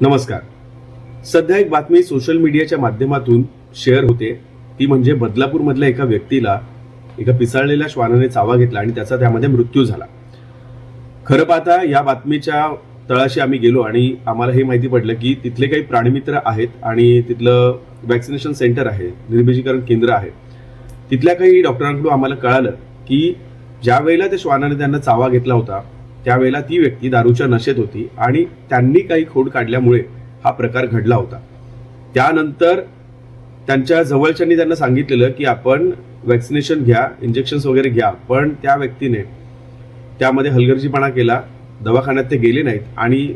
नमस्कार. सध्या एक बातमी सोशल मीडियाच्या माध्यमातून शेअर होते. ती म्हणजे बदलापूरमधल्या एका व्यक्तीला एका पिसाळलेल्या श्वानाने चावा घेतला आणि त्याचा त्यामध्ये मृत्यू झाला. खरं पाहता या बातमीच्या तळाशी आम्ही गेलो आणि आम्हाला हे माहिती पडलं की तिथले काही प्राणीमित्र आहेत आणि तिथलं वॅक्सिनेशन सेंटर आहे निर्बीजीकरण केंद्र आहे. तिथल्या काही डॉक्टरांकडून आम्हाला कळालं की ज्या वेळेला त्या श्वानाने त्यांना चावा घेतला होता त्यावेळेला ती व्यक्ती दारूच्या नशेत होती आणि त्यांनी काही खोड काढल्यामुळे हा प्रकार घडला होता. त्यानंतर त्यांच्या जवळच्यांनी त्यांना सांगितलेलं की आपण वॅक्सिनेशन घ्या इंजेक्शन्स वगैरे घ्या पण त्या व्यक्तीने त्यामध्ये हलगर्जीपणा केला दवाखान्यात ते गेले नाहीत आणि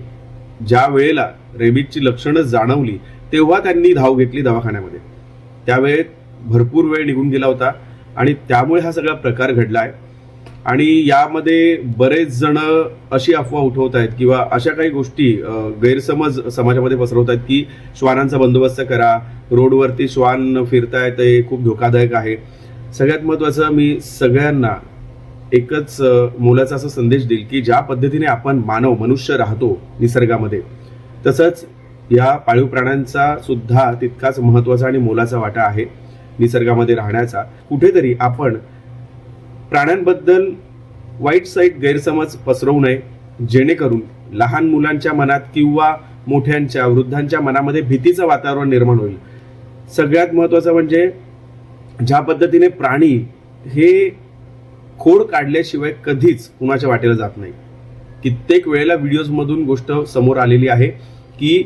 ज्या वेळेला रेबीजची लक्षणं जाणवली तेव्हा त्यांनी धाव घेतली दवाखान्यामध्ये. त्यावेळेत भरपूर वेळ निघून गेला होता आणि त्यामुळे हा सगळा प्रकार घडला आहे. आणि यामध्ये बरेच जण अशी अफवा उठवत आहेत किंवा अशा काही गोष्टी गैरसमज समाजामध्ये पसरवत आहेत की श्वानांचा बंदोबस्त करा रोडवरती श्वान फिरतायत हे खूप धोकादायक आहे. सगळ्यात महत्त्वाचं मी सगळ्यांना एकच मोलाचा असा संदेश देईल की ज्या पद्धतीने आपण मानव मनुष्य राहतो निसर्गामध्ये तसंच या पाळीव प्राण्यांचा सुद्धा तितकाच महत्त्वाचा आणि मोलाचा वाटा आहे निसर्गामध्ये राहण्याचा. कुठेतरी आपण प्राण्यांबद्दल वाईट साईट गैरसमज पसरवू नये जेणेकरून लहान मुलांच्या मनात किंवा मोठ्यांच्या वृद्धांच्या मनामध्ये भीतीचं वातावरण निर्माण होईल. सगळ्यात महत्त्वाचं म्हणजे ज्या पद्धतीने प्राणी हे खोड काढल्याशिवाय कधीच कुणाच्या वाटेला जात नाही. कित्येक वेळेला व्हिडिओजमधून गोष्ट समोर आलेली आहे की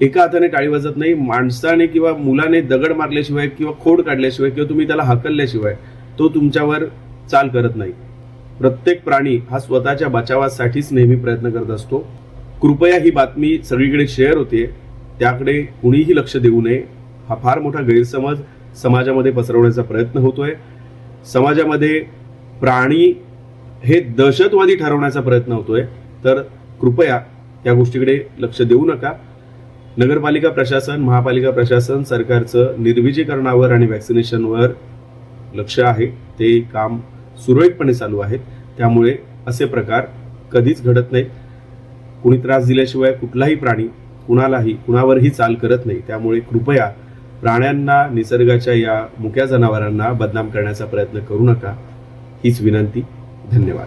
एका हाताने टाळी वाजत नाही माणसाने किंवा मुलाने दगड मारल्याशिवाय किंवा खोड काढल्याशिवाय किंवा तुम्ही त्याला हकलल्याशिवाय तो तुमच्यावर चाल करत नाही. प्रत्येक प्राणी हा स्वतःच्या बचावासाठीच नेहमी प्रयत्न करत असतो. कृपया ही बातमी सगळीकडे शेअर होते. त्याकडे कुणीही लक्ष देऊ नये. हा फार मोठा गैरसमज समाजामध्ये पसरवण्याचा प्रयत्न होतोय. समाजामध्ये प्राणी हे दहशतवादी ठरवण्याचा प्रयत्न होतोय. तर कृपया या गोष्टीकडे लक्ष देऊ नका. नगरपालिका प्रशासन महापालिका प्रशासन सरकारचं निर्विजीकरणावर आणि वॅक्सिनेशनवर लक्ष आहे. ते काम सुरळीतपणे चालू आहेत. त्यामुळे असे प्रकार कधीच घडत नाहीत. कुणी त्रास दिल्याशिवाय कुठलाही प्राणी कुणालाही कुणावरही चाल करत नाही. त्यामुळे कृपया प्राण्यांना निसर्गाच्या या मुक्या जनावरांना बदनाम करण्याचा प्रयत्न करू नका. हीच विनंती. धन्यवाद.